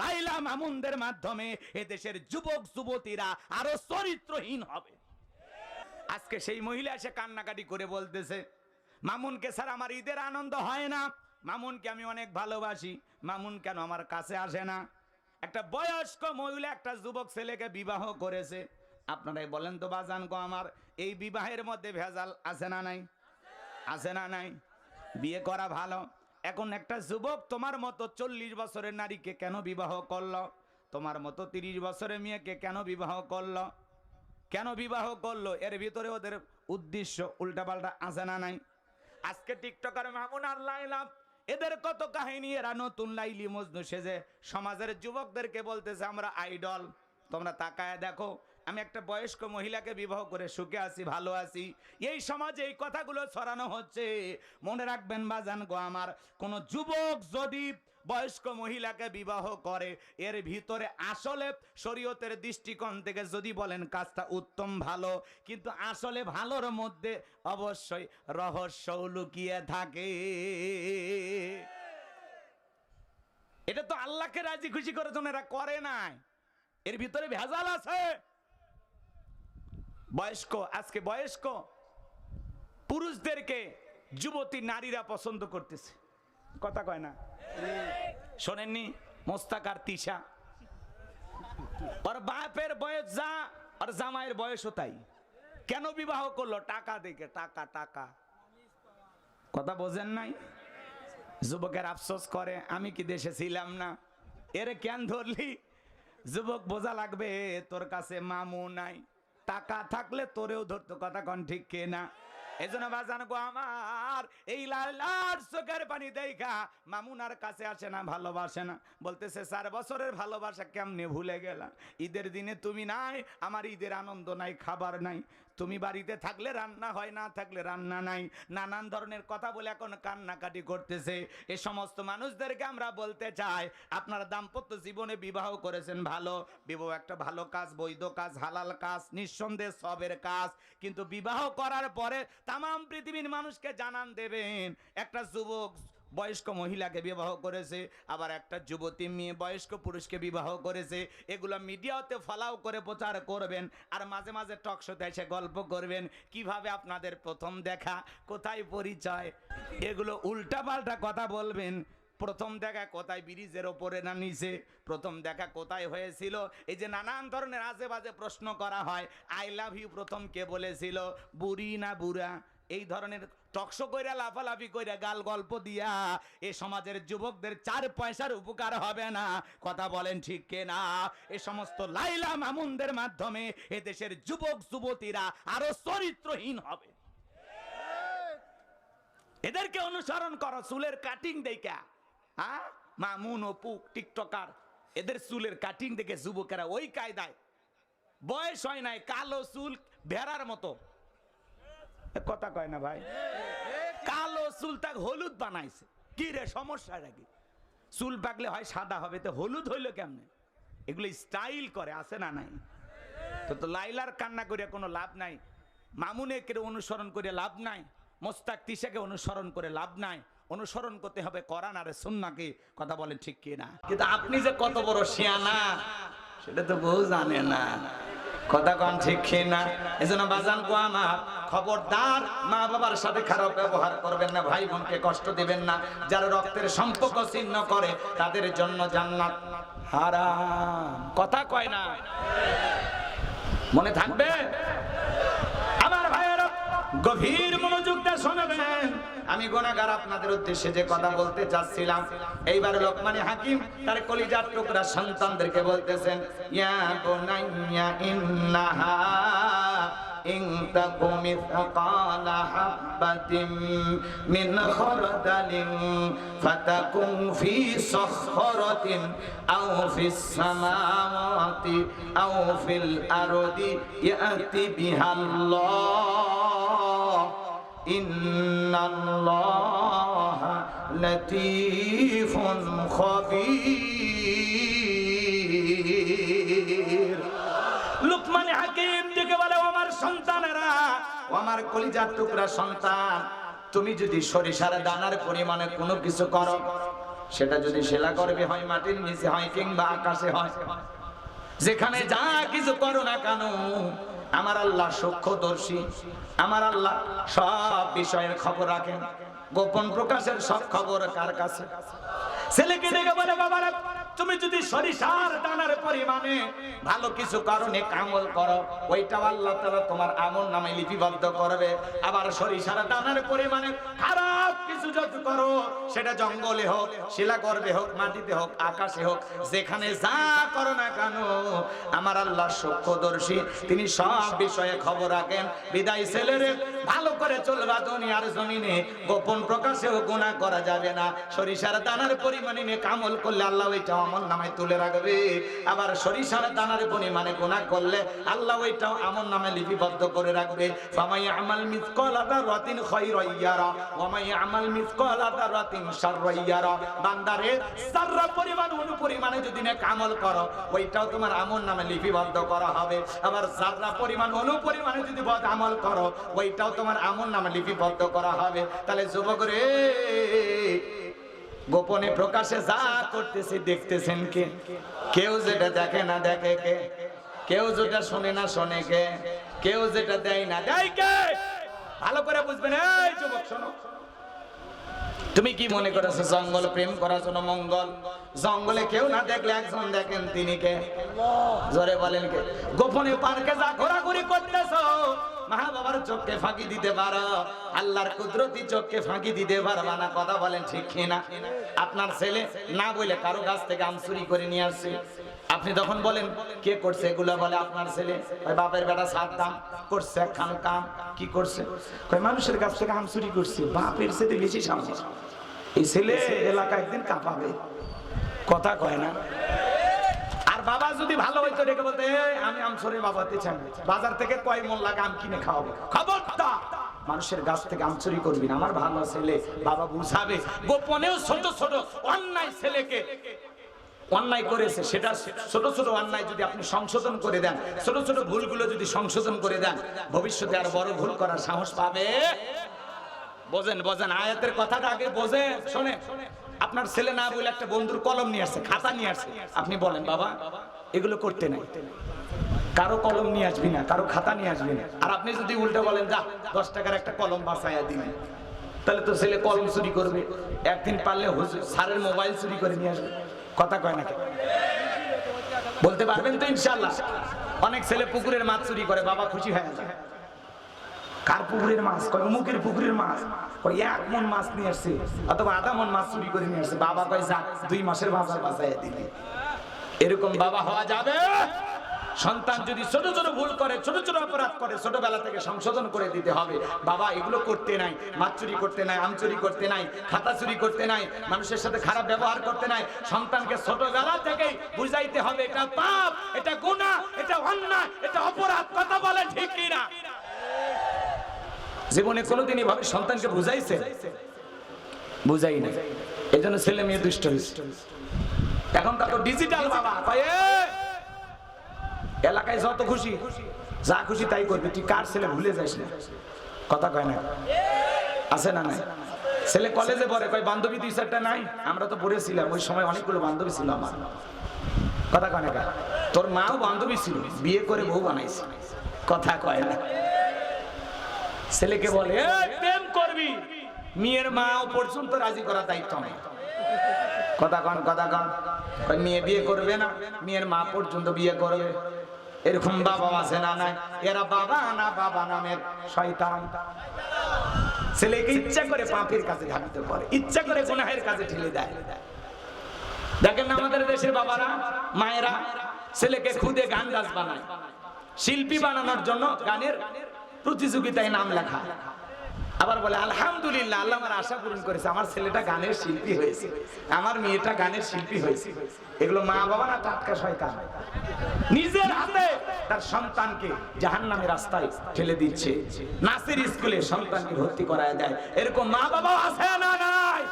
লাইলা মামুনদের মাধ্যমে এদেশের যুবক, যুবতীরা আরও চরিত্রহীন হবে। আজকে সেই মহিলা এসে কান্নাকাটি করে বলতেছে, মামুনকে স্যার আমার ঈদের আনন্দ হয় না। মামুনকে আমি অনেক ভালোবাসি। মামুন কেন আমার কাছে আসে না? একটা বয়স্ক মহিলা একটা যুবক ছেলেকে বিবাহ করেছে। আপনারাই বলেন তো বাজান গো আমার, এই বিবাহের মধ্যে ভেজাল আছে না নাই? আছে না নাই? বিয়ে করা ভালো? এখন একটা যুবক তোমার মতো চল্লিশ বছরের নারীকে কেন বিবাহ করল? তোমার মতো তিরিশ বছরের মেয়েকে কেন বিবাহ করল? কেন বিবাহ করল? এর ভিতরে ওদের উদ্দেশ্য উল্টাপাল্টা আছে না নাই? আজকে টিকটকার মামুন আর লাইলাম, এদের কত কাহিনী? এরা নতুন লাইলি মজনু সেজে সমাজের যুবকদেরকে বলতেছে, আমরা আইডল তোমরা তাকায় দেখো আমি একটা বয়স্ক মহিলাকে বিবাহ করে সুখে আছি, ভালো আছি। এই সমাজে এই কথাগুলো ছড়ানো হচ্ছে। মনে রাখবেন বাজান গো আমার, কোন যুবক যদি বয়স্ক মহিলাকে বিবাহ করে, এর ভিতরে আসলে শরীয়তের দৃষ্টিকোণ থেকে যদি বলেন কাজটা উত্তম, ভালো, কিন্তু আসলে ভালোর মধ্যে অবশ্যই রহস্য লুকিয়ে থাকে। এটা তো আল্লাহকে রাজি খুশি করার জন্য এরা করে নাই। এর ভিতরে ভেজাল আছে। বয়স্ক, আজকে বয়স্ক পুরুষদেরকে যুবতী নারীরা পছন্দ করতেছে। কথা কয় না? শোনেননি? মোস্তাক আর তিশা। ওর বাপের বয়স যা, আর জামাইয়ের বয়সও তাই। কেন বিবাহ করল? টাকা দেখে, টাকা টাকা। কথা বোঝেন নাই? যুবকের আফসোস করে, আমি কি দেশে ছিলাম না? এরে কেন ধরলি? যুবক, বোঝা লাগবে, তোর কাছে মামু নাই। টাকা থাকলে তোরেও ধরতো কথা কন ঠিক কে না এজন্য বাজান গো আমার, এই লাল লাল চোখের পানি দেখা মামুনার কাছে আসে না, ভালোবাসে না। বলতেছে চার বছরের ভালোবাসা কেমনে ভুলে গেলা ঈদের দিনে তুমি নাই, আমার ঈদের আনন্দ নাই, খাবার নাই। তুমি বাড়িতে থাকলে রান্না হয়, না থাকলে রান্না নাই। নানান ধরনের কথা বলে এখন কান্নাকাটি করতেছে। এ সমস্ত মানুষদেরকে আমরা বলতে চাই, আপনারা দাম্পত্য জীবনে বিবাহ করেছেন, ভালো। বিবাহ একটা ভালো কাজ, বৈধ কাজ, হালাল কাজ, নিঃসন্দেহ সবের কাজ। কিন্তু বিবাহ করার পরে তাম পৃথিবীর মানুষকে জানান দেবেন। একটা যুবক বয়স্ক মহিলাকে বিবাহ করেছে, আবার একটা যুবতী মেয়ে বয়স্ক পুরুষকে বিবাহ করেছে। এগুলো মিডিয়াতে ফলাও করে প্রচার করবেন আর মাঝে মাঝে টকশোতে এসে গল্প করবেন। কীভাবে আপনাদের প্রথম দেখা, কোথায় পরিচয়? এগুলো উল্টাপাল্টা কথা বলবেন। প্রথম দেখা কোথায় ব্রিজের ওপরে না নিচে? প্রথম দেখা কোথায় হয়েছিল? এই যে নানান ধরনের বাজে প্রশ্ন করা হয়। আই লাভ ইউ প্রথম কে বলেছিল? বুড়ি না বুড়া? এই ধরনের টকশো কইরা লাফালাফি কইরা গাল গল্প দিয়া এ সমাজের যুবকদের চার পয়সার উপকার হবে না। কথা বলেন ঠিক কে না এ সমস্ত লাইলা মামুনদের মাধ্যমে এ দেশের যুবক যুবতীরা আরও চরিত্রহীন হবে। এদেরকে অনুসরণ করো, চুলের কাটিং দেখা হ্যাঁ মামুন অপু টিকটকার, এদের চুলের কাটিং দেখে যুবকেরা ওই কায়দায়। বয়স হয় নাই, কালো চুল ভেড়ার মতো। কথা কয় না ভাই? কালো চুল তাক হলুদ বানাইছে। কি রে সমস্যাটা কি? চুল পাকলে হয় সাদা হবে, তো হলুদ হইল কেমনে? এগুলো স্টাইল করে, আছে না নাই? তো তো লাইলার কান্না করে কোনো লাভ নাই। মামুনে মামুনেকে অনুসরণ করে লাভ নাই। মোস্তাক তিশাকে অনুসরণ করে লাভ নাই। অনুসরণ করতে হবে করান আরে সুন্নাকে কথা বলেন ঠিক কি না কিন্তু আপনি যে কত বড় শিয়ানা, সেটা তো বউ জানে না। কথা কন ঠিক না এজন্য বাজান কো আমার, খবরদার মা বাবার সাথে খারাপ ব্যবহার করবেন না, ভাই বোনকে কষ্ট দিবেন না। যারা রক্তের সম্পর্ক ছিন্ন করে, তাদের জন্য জান্নাত হারাম। কথা কয় না? মনে থাকবে? আমার ভাইয়েরা, গভীর মনোযোগ শোনাবেন আমি গোনাগার আপনাদের উদ্দেশ্যে যে কথা বলতে চাচ্ছিলাম এইবার লোকমানি হাকিম তার কলিজার টুকরা সন্তানদেরকে বলতেছেন ইয়া বুনাইয়া ইন্নাহা إن تك مثقال حبة من خردل فتكن في صخرة أو في السماوات أو في الأرض يأتي بها الله إن الله لطيف خبير লুকমানে হাকিম দিকে বলে ও আমার সন্তানেরা ও আমার কলিজার টুকরা সন্তান তুমি যদি সরিষার দানার পরিমাণে কোনো কিছু করো সেটা যদি শিলা করবে হয় মাটির নিচে হয় কিংবা আকাশে হয় যেখানে যা কিছু করো না কেন আমার আল্লাহ সূক্ষ্মদর্শী, আমার আল্লাহ সব বিষয়ের খবর রাখেন। গোপন প্রকাশের সব খবর কার কাছে? ছেলেকে দেখে বলে, বাবারা তুমি যদি সরিষার দানার পরিমাণে ভালো কিছু কারণে কামল করো ওইটাও আল্লাহ তাআলা তোমার আমল নামে লিপিবদ্ধ করবে। আবার সরিষার দানার পরিমাণে খারাপ কিছু যদি করো, সেটা জঙ্গলে হোক শিলা গর্ভে হোক, মাটিতে হোক, আকাশে হোক, যেখানে যা করো না কেন, আমার আল্লাহ সূক্ষ্মদর্শী তিনি সব বিষয়ে খবর রাখেন। বিদায় ছেলেরে ভালো করে চলবা দুনিয়ার জমিনে। গোপন প্রকাশেও গুনাহ করা যাবে না। সরিষার দানার পরিমাণে নিয়ে কামল করলে আল্লাহ ওইটাও আমল নামায় তুলে রাখবে। আবার সরিষার দানার পরিমাণে গুনাহ করলে আল্লাহ ওইটাও আমল নামে লিপিবদ্ধ করে রাখবে। ফামাই আমাল মিসকাল আদারাতিন খায়রাইয়ারা ওয়ামাই আমাল মিসকাল আদারাতিন শাররাইয়ারা বান্দারে সাররা পরিমাণ অনু পরিমাণে যদি না কামল করো, ওইটাও তোমার আমল নামে লিপিবদ্ধ করা হবে। আবার জাররা পরিমাণ অনু পরিমাণে যদি বদ আমল করো, ওইটাও তোমার আমল নামে লিপিবদ্ধ করা হবে। তাহলে যুবক রে, গোপনে প্রকাশে যা করতেছি দেখতেছেন কে? কেউ যেটা দেখে না দেখে কে? কেউ যেটা শোনে না শোনে কে? কেউ যেটা দেয় না দেয় কে? ভালো করে বুঝবেন। এই যুবক, শোনো। তুমি কি মনে করেছ জঙ্গল প্রেম করার জন্য মঙ্গল? জঙ্গলে কেউ না দেখলে একজন দেখেন তিনি কে? জোরে বলেন কে? গোপনে পার্কে যা ঘোরাঘুরি করতেছো বাবার চোখকে ফাঁকি দিতে কুদরতি ফাঁকি দিতে না, কথা বলেন ঠিক আপনার ছেলে না বলে কারও কাছ থেকে আম চুরি করে নিয়ে আসছে। আপনি তখন বলেন, কে করছে? এগুলো বলে, আপনার ছেলে। বাপের বেটা সাত দাম করছে, একখান কাম, কি করছে? মানুষের কাছ থেকে আম চুরি করছে, বাপের সাথে বেশি সামনে এই ছেলে এলাকা একদিন কাঁপাবে। কথা কয় না। আর বাবা যদি ভালো হইতো রেখে বলতে আমি বাবাতে বাজার থেকে কিনে খাওয়াবো? খবরটা মানুষের থেকে করবি না। আমার ভালো ছেলে বাবা গোপনেও অন্যায় ছেলেকে অন্যায় করেছে, সেটা ছোট ছোট অন্যায় যদি আপনি সংশোধন করে দেন, ছোট ছোট ভুলগুলো যদি সংশোধন করে দেন, ভবিষ্যতে আর বড় ভুল করার সাহস পাবে? বোঝেন বোঝেন, আয়াতের কথাটা আগে বোঝে শোনে আপনার ছেলে না বলে একটা বন্ধুর কলম নিয়ে আসছে, খাতা নিয়ে আসছে। আপনি বলেন, বাবা, এগুলো করতে নাই। কারও কলম নিয়ে আসবি না, কারও খাতা নিয়ে আসবি না। আর আপনি যদি উল্টো বলেন, যা, দশ টাকার একটা কলম বাসায়া দিবি। তাহলে তো ছেলে কলম চুরি করবে। একদিন পারলে স্যারের মোবাইল চুরি করে নিয়ে আসবে। কথা কয় না? বলতে পারবেন তো ইনশাল্লাহ অনেক ছেলে পুকুরের মাছ চুরি করে, বাবা খুশি হয়ে যায়। কার পুকুরের মাছ? কয়, অমুকের পুকুরের মাছ। কয়, এক মন মাছ নিয়ে আসছে, অথবা আধা মন মাছ চুরি করে নিয়ে আসছে। বাবা কয়, যা, দুই মাসের বাজার বাঁচাইয়া দিবি। এরকম বাবা হওয়া যাবে? সন্তান যদি ছোট ছোট ভুল করে ছোট ছোট অপরাধ করে ছোটবেলা থেকে সংশোধন করে দিতে হবে। বাবা এগুলো করতে নাই মাছ চুরি করতে নাই আম চুরি করতে নাই খাতা চুরি করতে নাই মানুষের সাথে খারাপ ব্যবহার করতে নাই সন্তানকে ছোটবেলা থেকেই বুঝাইতে হবে এটা পাপ এটা গুনাহ এটা অন্যায় এটা অপরাধ কথা বলে ঠিক কিনা? জীবনে কোনোদিন এভাবে সন্তানকে বুঝাইছে? বুঝাই না এই জন্য ছেলে মেয়ে দুষ্ট এখন তার ডিজিটাল বাবা কয়, "এ, এলাকায় যত খুশি যা খুশি তাই করবি। তুই কার ছেলে? ভুলে যাস না। কথা কয় না। আছে না নাই? ছেলে কলেজে পড়ে কয় বান্ধবী দুই চারটা নাই? আমরা তো পড়েছিলাম। ওই সময় অনেকগুলো বান্ধবী ছিল আমার। কথা কয় না? তোর মাও বান্ধবী ছিল। বিয়ে করে বউ বানাইছে। কথা কয় না। ছেলেকে বলে "এই, প্রেম করবি? মেয়ের মাও পর্যন্ত রাজি করা দায়িত্ব নেই। কথা কন কথা কন। মেয়ে বিয়ে করবে না। মেয়ের মা পর্যন্ত বিয়ে করবে। এরকম বাবা আছে না নাই? এরা বাবা না বাবা নামের শয়তান। ছেলেকে ইচ্ছা করে পাপের কাছে ধাবিত করে, ইচ্ছা করে গুনাহের কাছে ঠেলে দেয়। দেখেন না আমাদের দেশের বাবারা, মায়েরা, ছেলেকে খুদে গান গাছ বানায়। শিল্পী বানানোর জন্য গানের প্রতিযোগিতায় নাম লেখা। আবার বলে, আলহামদুলিল্লাহ, আল্লাহ আমার আশা পূরণ করেছে। আমার ছেলেটা গানের শিল্পী হয়েছে। আমার মেয়েটা গানের শিল্পী হয়েছে। এগুলো মা বাবা না টাটকা শয়তান। হাতে তার সন্তানকে জাহান্নামের রাস্তায় ঠেলে দিচ্ছে। নাসির স্কুলে সন্তানকে ভর্তি করায় দেয়। এরকম মা বাবা আছে না নাই?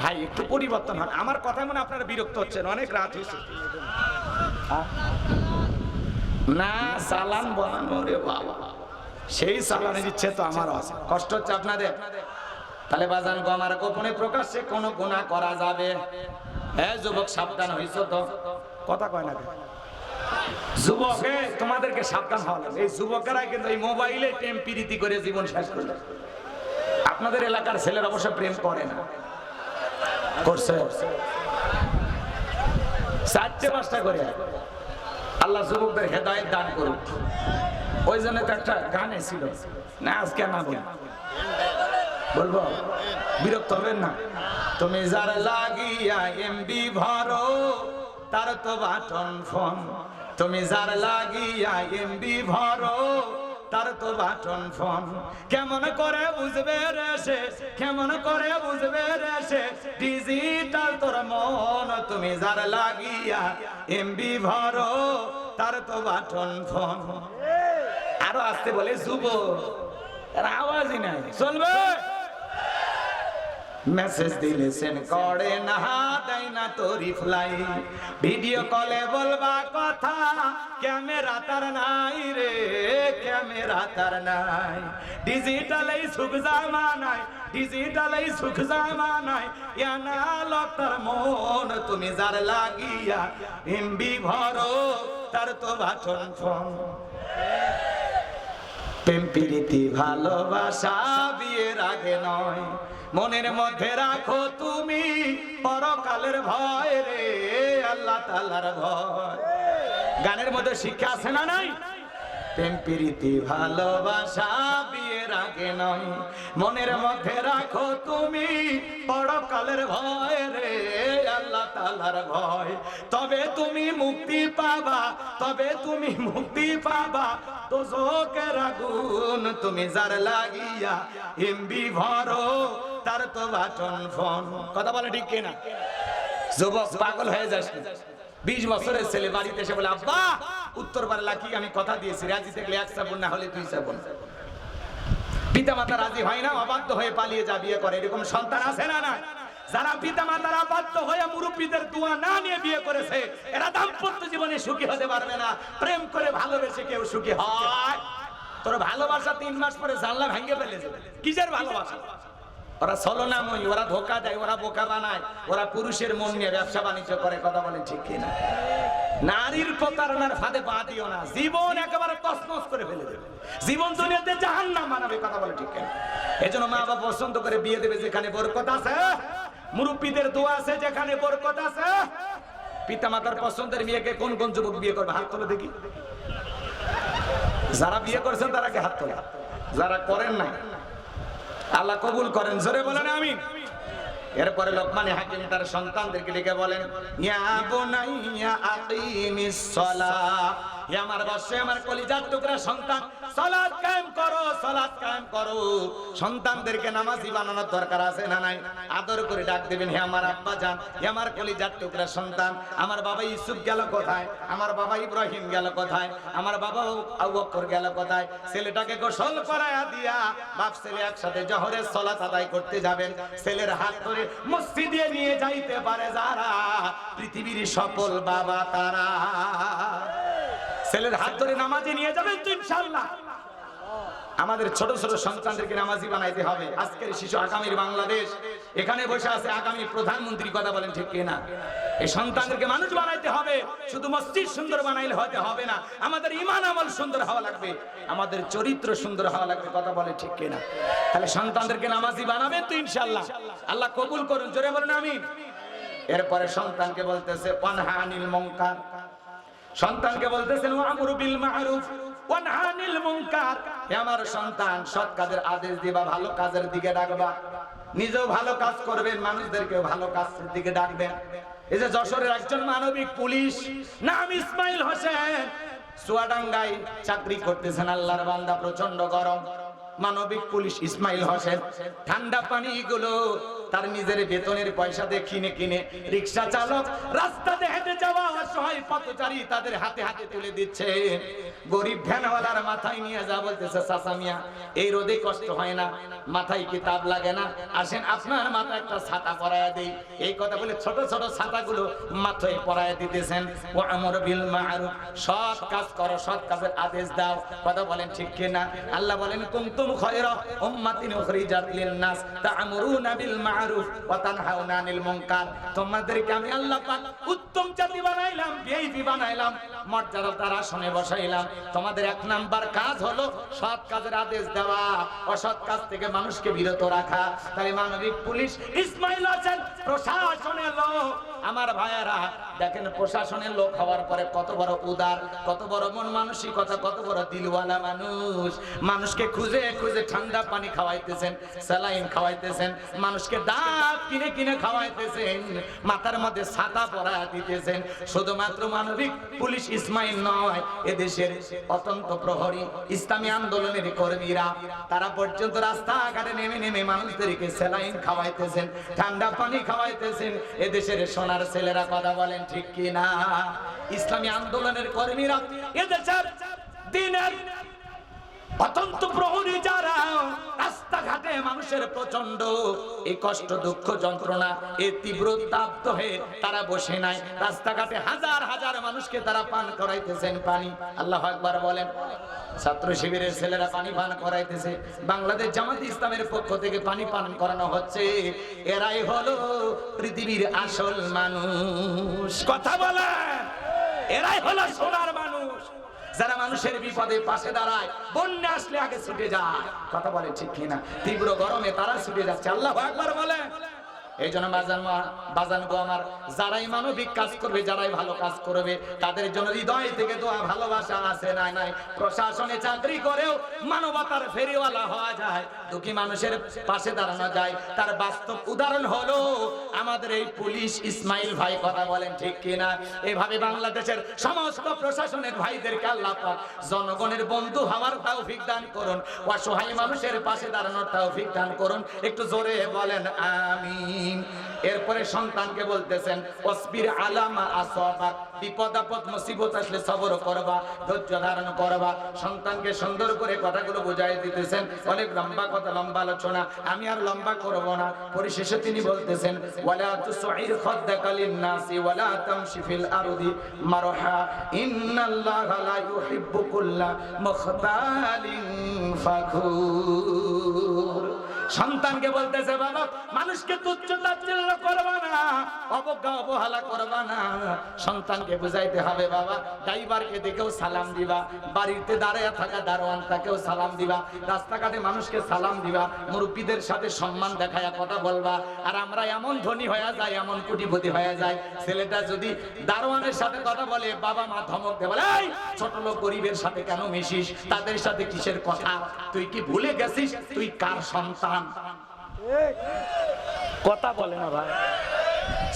ভাই, একটু পরিবর্তন হয়। আমার কথায় মনে আপনারা বিরক্ত হচ্ছেন। অনেক রাত হয়েছে। না সালান বানানো রে বাবা। সেই সালানের ইচ্ছে তো আমারও আছে। কষ্ট হচ্ছে আপনাদের? তাহলে বাজান গো, আমার গোপনে প্রকাশ্যে কোনো গুনাহ করা যাবে? হ্যাঁ যুবক, সাবধান হইছো তো? কথা কয় না? যুবক, তোমাদেরকে সাবধান হওয়া লাগবে। এই যুবকেরা কিন্তু এই মোবাইলে টেম পিরিতি করে জীবন শেষ করে আপনাদের এলাকার ছেলেরা অবশ্য প্রেম করে না। করছে। চারটে পাঁচটা করে। আল্লাহ যুবকদের হেদায়ত দান করুক। ওই জন্য তো একটা গানে ছিল না, আজকে না বলি। বলব, বিরক্ত হবেন না। তুমি যার লাগিয়া এমবি ভরো, তার তো বাটন ফোন। তুমি যার লাগিয়া এমবি ভরো, তার তো বাটন ফোন। কেমন করে বুঝবে রে সে, কেমন করে বুঝবে রে সে? ডিজিটাল তোর মন, তুমি যার লাগিয়া এমবি ভরো, তার তো বাটন ফোন। আরও আসতে বলে যুব আওয়াজই নাই। চলবে? মেসেজ দিলে সেন করে না দেয় না তো রিপ্লাই ভিডিও কলে বলবা কথা, ক্যামেরা তার নাই রে, ক্যামেরা তার নাই। ডিজিটাল এই সুখ জামানায় ডিজিটাল এই সুখ জামানায় ইয়ানা লতার মন তুমি যার লাগিয়া এমবি ভরো তার তো বাটন ফোন। প্রেম প্রীতি ভালোবাসা বিয়ের আগে নয়। মনের মধ্যে রাখো তুমি পরকালের ভয় রে, আল্লাহ তালার ভয়। গানের মধ্যে শিক্ষা আছে না নাই? প্রীতি, ভালোবাসা বিয়ের আগে নয়। মনের মধ্যে রাখো তুমি পরকালের ভয় রে, আল্লাহ তালার ভয়। তবে তুমি মুক্তি পাবা, তবে তুমি মুক্তি পাবা। তো জোকের আগুন তুমি যার লাগিয়া, এমবি ভরো। তার তো বাটন ফোন। কথা বলে ঠিক কিনা? যুবক, পাগল হয়ে যাস বিশ বছরের ছেলে বাড়িতে এসে বলে, আব্বা, উত্তর বাংলা কি আমি কথা দিয়েছি। রাজি থাকলে এক সাবুন, না হলে দুই সাবুন। পিতা মাতা রাজি হয় না, অবাধ্য হয়ে পালিয়ে যা, বিয়ে করে। এরকম সন্তান আছে না না যারা পিতা মাতারা বাধ্য হয়ে মুরব্বীদের দোয়া না নিয়ে বিয়ে করেছে, এরা দাম্পত্য জীবনে সুখী হতে পারবে না। প্রেম করে ভালোবেসে কেউ সুখী হয়। তোর ভালোবাসা তিন মাস পরে জানলা ভেঙে ফেলেছে। কিসের ভালোবাসা? ওরা ছলনাময়ী ওরা ধোকা দেয়, ওরা বোকা বানায়, ওরা পুরুষের মন নিয়ে ব্যবসা বাণিজ্য করে, কথা বলেন ঠিক কিনা? নারীর প্রতারণার ফাঁদে পা দিও না, জীবন একেবারে তছনছ করে ফেলে দেবে। জীবন দুনিয়াতে জাহান্নাম মানাবে কথা বলে ঠিক কিনা? এজন্য মা বাবা পছন্দ করে বিয়ে দেবে, যেখানে বরকত আছে, মুরব্বীদের দোয়া আছে, যেখানে বরকত আছে। পিতা মাতার পছন্দের মেয়েকে কোন কোন যুবক বিয়ে করবে? হাত তোলে দেখি। যারা বিয়ে করেছেন, তারা কি হাত তোলে? যারা করেন না আল্লাহ কবুল করেন, জোরে বলেন আমি এরপরে লোকমানে হাকিম তার সন্তানদেরকে লিখে বলেন, ইয়া বুনাইয়া আকিমিস সালাহ হে আমার বর্ষে, আমার কলিজার টুকরা সন্তান সালাত কায়েম করো সালাত কায়েম করো। সন্তানদেরকে নামাজি বানানোর দরকার আছে না নাই? আদর করে ডাক দিবেন, হে আমার আব্বা জান হে আমার কলিজার টুকরা সন্তান। আমার বাবা ইউসুফ গেল কোথায়? আমার বাবা ইব্রাহিম গেল কোথায়? আমার বাবা আবু বকর গেল কোথায়? ছেলেটাকে গোসল করায়া দিয়া বাপ ছেলে একসাথে জহরের সালাত আদায় করতে যাবেন। ছেলের হাত ধরে মসজিদে নিয়ে যাইতে পারে যারা, পৃথিবীর সফল বাবা তারা। ছেলের হাত ধরে নামাজে নিয়ে যাবেন তো ইনশাআল্লাহ। আমাদের ছোট ছোট সন্তানদেরকে নামাজি বানাইতে হবে। আজকের শিশু আগামীর বাংলাদেশ। এখানে বসে আছে আগামী প্রধানমন্ত্রী, কথা বলেন ঠিক কিনা? এই সন্তানদেরকে মানুষ বানাইতে হবে। শুধু মসজিদ সুন্দর বানাইলে হতে হবে না। আমাদের ইমান আমল সুন্দর হওয়া লাগবে। আমাদের চরিত্র সুন্দর হওয়া লাগবে, কথা বলে ঠিক কিনা? তাহলে সন্তানদেরকে নামাজি বানাবেন তো ইনশাল্লাহ আল্লাহ কবুল করুন, জোরে বলুন আমি এরপরে সন্তানকে বলতেছে পানহানিল মঙ্কার সন্তানকে বলতেছেন আমরু বিল ওয়ানহানিল মুনকার। হে আমার সন্তান, সৎ কাজের আদেশ দিবা, ভালো কাজের দিকে ডাকবা। নিজেও ভালো কাজ করবেন, মানুষদেরকেও ভালো কাজের দিকে ডাকবেন। এই যে যশোরের একজন মানবিক পুলিশ, নাম ইসমাইল হোসেন, চুয়াডাঙ্গায় চাকরি করতেছেন আল্লাহর বান্দা প্রচণ্ড গরম। মানবিক পুলিশ ইসমাইল হোসেন, ঠান্ডা পানি গুলো তার নিজের বেতনের পয়সা দিয়ে কিনে কিনে রিক্সা চালক রাস্তাতে হেঁটে যাওয়া অসহায় পথচারী তাদের হাতে হাতে তুলে দিচ্ছে। গরিব ভ্যানওয়ালার মাথায় নিয়ে যা বলতেছে সাসামিয়া এই রোদে কষ্ট হয় না, মাথায় কি তাপ লাগে না? আসেন, আপনার মাথায় একটা ছাতা পরায় দেই। এই কথা বলে ছোট ছোট ছাতাগুলো মাথায় পরায় দিতেছেন। ও আমর বিল মারুফ, সৎ কাজ করো, সৎ কাজের আদেশ দাও। কথা বলেন ঠিক কিনা? আল্লাহ বলেন কুমতুম খায়রা উম্মাতিন উখরিজাত লিন নাস, তা'মুরুনা বিল মারুফ। আনিল মুনকার। তোমাদেরকে আমি আল্লাহ পাক উত্তম জাতি বানাইলাম বানাইলাম আসনে বসাইলাম। তোমাদের এক নাম্বার কাজ হলো সৎ কাজের আদেশ দেওয়া, অসৎ কাজ থেকে মানুষকে বিরত রাখা। তাই মানবিক পুলিশ ইসমাইল আছেন প্রশাসনের লোক আমার ভাইয়েরা, দেখেন প্রশাসনের লোক হওয়ার পরে কত বড় উদার, কত বড় মন মানসিকতা, কত বড় দিলওয়ালা মানুষ। মানুষকে খুঁজে খুঁজে ঠান্ডা পানি খাওয়াইতেছেন, স্যালাইন খাওয়াইতেছেন, মানুষকে ডাব কিনে কিনে খাওয়াইতেছেন, মাথার মধ্যে ছাতা পরা দিতেছেন। শুধুমাত্র মানবিক পুলিশ ইসমাইল নয়, এদেশের অতন্ত প্রহরী ইসলামী আন্দোলনের কর্মীরা, তারা পর্যন্ত রাস্তাঘাটে নেমে নেমে মানুষদেরকে স্যালাইন খাওয়াইতেছেন, ঠান্ডা পানি খাওয়াইতেছেন। এদেশের সোনার ছেলেরা কথা বলেন ঠিক কি না ইসলামী আন্দোলনের কর্মীরা এদেশের দিনের অতন্ত প্রহরী যারা, রাস্তাঘাটে মানুষের প্রচণ্ড এই কষ্ট, দুঃখ, যন্ত্রণা, এই তীব্র তাপ্ত হয়ে তারা বসে নাই। রাস্তাঘাটে হাজার হাজার মানুষকে তারা পান করাইতেছেন পানি। আল্লাহ একবার বলেন, ছাত্র শিবিরের ছেলেরা পানি পান করাইতেছে। বাংলাদেশ জামাত ইসলামের পক্ষ থেকে পানি পান করানো হচ্ছে। এরাই হলো পৃথিবীর আসল মানুষ। কথা বলেন, এরাই হলো সোনার মানুষ। যারা মানুষের বিপদে পাশে দাঁড়ায়, বন্যা আসলে আগে ছুটে যায়। কথা বলে ঠিক কিনা? তীব্র গরমে তারা ছুটে যাচ্ছে। আল্লাহ একবার বলে এই জন্য বাজান বাজান গো আমার, যারাই মানবিক কাজ করবে, যারাই ভালো কাজ করবে, তাদের জন্য হৃদয় থেকে দোয়া, ভালোবাসা আছে নাই নাই? প্রশাসনে চাকরি করেও মানবতার ফেরিওয়ালা হওয়া যায়। দুঃখী মানুষের পাশে দাঁড়ানো যায়। তার বাস্তব উদাহরণ হলো আমাদের এই পুলিশ ইসমাইল ভাই কথা বলেন ঠিক কিনা? এভাবে বাংলাদেশের সমস্ত প্রশাসনের ভাইদেরকে আল্লাহ পাক জনগণের বন্ধু হওয়ার তৌফিক দান করুন, অসহায় মানুষের পাশে দাঁড়ানোর তৌফিক দান করুন। একটু জোরে বলেন, আমিন। এরপরে সন্তানকে বলতেছেন, অসবির আলামা আসবাক বিপদ আপদ মুসিবত আসলে সবর করবা, ধৈর্য ধারণ করবা। সন্তানকে সুন্দর করে কথাগুলো বুঝাই দিতেছেন। অনেক লম্বা কথা, লম্বা আলোচনা। আমি আর লম্বা করব না। পরিশেষে তিনি বলতেছেন, ওয়ালা তুসাইর খাদ্দাকা লিন-নাসি ওয়ালা তামশি ফিল আরদি মারহা। ইন্নাল্লাহা লা ইউহিব্বু কুল্লা মুখতালিন ফাখুর। সন্তানকে বলতেছে বাবা মানুষকে তুচ্ছ তাচ্ছিল্য করবা না অবজ্ঞা অবহেলা করবা না। সন্তানকে বুঝাইতে হবে বাবা ড্রাইভারকে দেখেও সালাম দিবা বাড়িতে দাঁড়িয়ে থাকা দারোয়ান তাকেও সালাম দিবা রাস্তাঘাটে মানুষকে সালাম দিবা মুরব্বীদের সাথে সম্মান দেখায়া কথা বলবা। আর আমরা এমন ধনী হয়ে যায় এমন কোটিপতি হয়ে যায় ছেলেটা যদি দারোয়ানের সাথে কথা বলে বাবা মা ধমক দেবে বলে, "এই, ছোট লোক গরিবের সাথে কেন মিশিস? তাদের সাথে কিসের কথা? তুই কি ভুলে গেছিস? তুই কার সন্তান? কথা বলে না ভাই।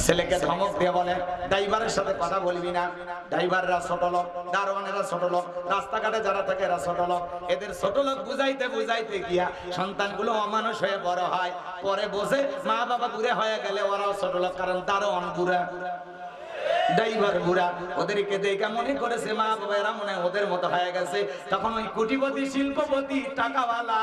ছেলেকে ধমক দিয়ে বলে, ড্রাইভারের সাথে কথা বলবি না। ড্রাইভাররা ছোট লোক, দারোয়ানেরা ছোট লোক, রাস্তাঘাটে যারা থাকে এরা ছোট লোক। এদের ছোট লোক বুঝাইতে বুঝাইতে গিয়া সন্তানগুলো অমানুষ হয়ে বড় হয়। পরে বসে মা বাবা বুড়ে হয়ে গেলে ওরাও ছোট লোক, কারণ দারোয়ান বুড়া। ড্রাইভার বুড়া ওদেরকে দেখে মনে করেছে, মা বাবা এরা মনে ওদের মতো হয়ে গেছে। তখন ওই কোটিপতি শিল্পপতি, টাকাওয়ালা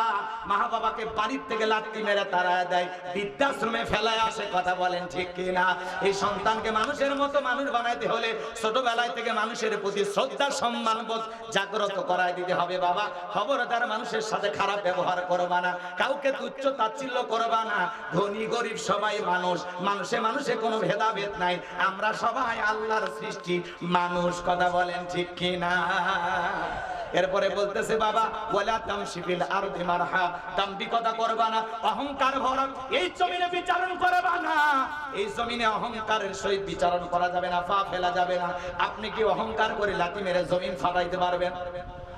মা বাবাকে বাড়ির থেকে লাত্তি মেরে তারা দেয়। বৃদ্ধাশ্রমে ফেলায় আসে, কথা বলেন ঠিক কিনা? এই সন্তানকে মানুষের মতো মানুষ বানাইতে হলে ছোটবেলায় থেকে মানুষের প্রতি শ্রদ্ধা সম্মান বোধ জাগ্রত করায় দিতে হবে, বাবা। খবরদার মানুষের সাথে খারাপ ব্যবহার করবা না। কাউকে তুচ্ছ তাচ্ছিল্য করবা না। ধনী, গরিব সবাই মানুষ। মানুষে মানুষে কোনো ভেদাভেদ নাই। আমরা সবাই আল্লাহর সৃষ্টি, মানুষ কথা বলেন ঠিক কি না এরপরে বলতেছে, বাবা, ওয়ালা তামশিফিল আরদি মারহা। দাম্ভিকতা করবা না, অহংকার ভরা। এই জমিনে বিচারণ করবা না? এই জমিনে অহংকারের সহিত বিচারণ করা যাবে না, পা ফেলা যাবে না। আপনি কি অহংকার করে লাতি মেরে জমিন ফাটাইতে পারবেন?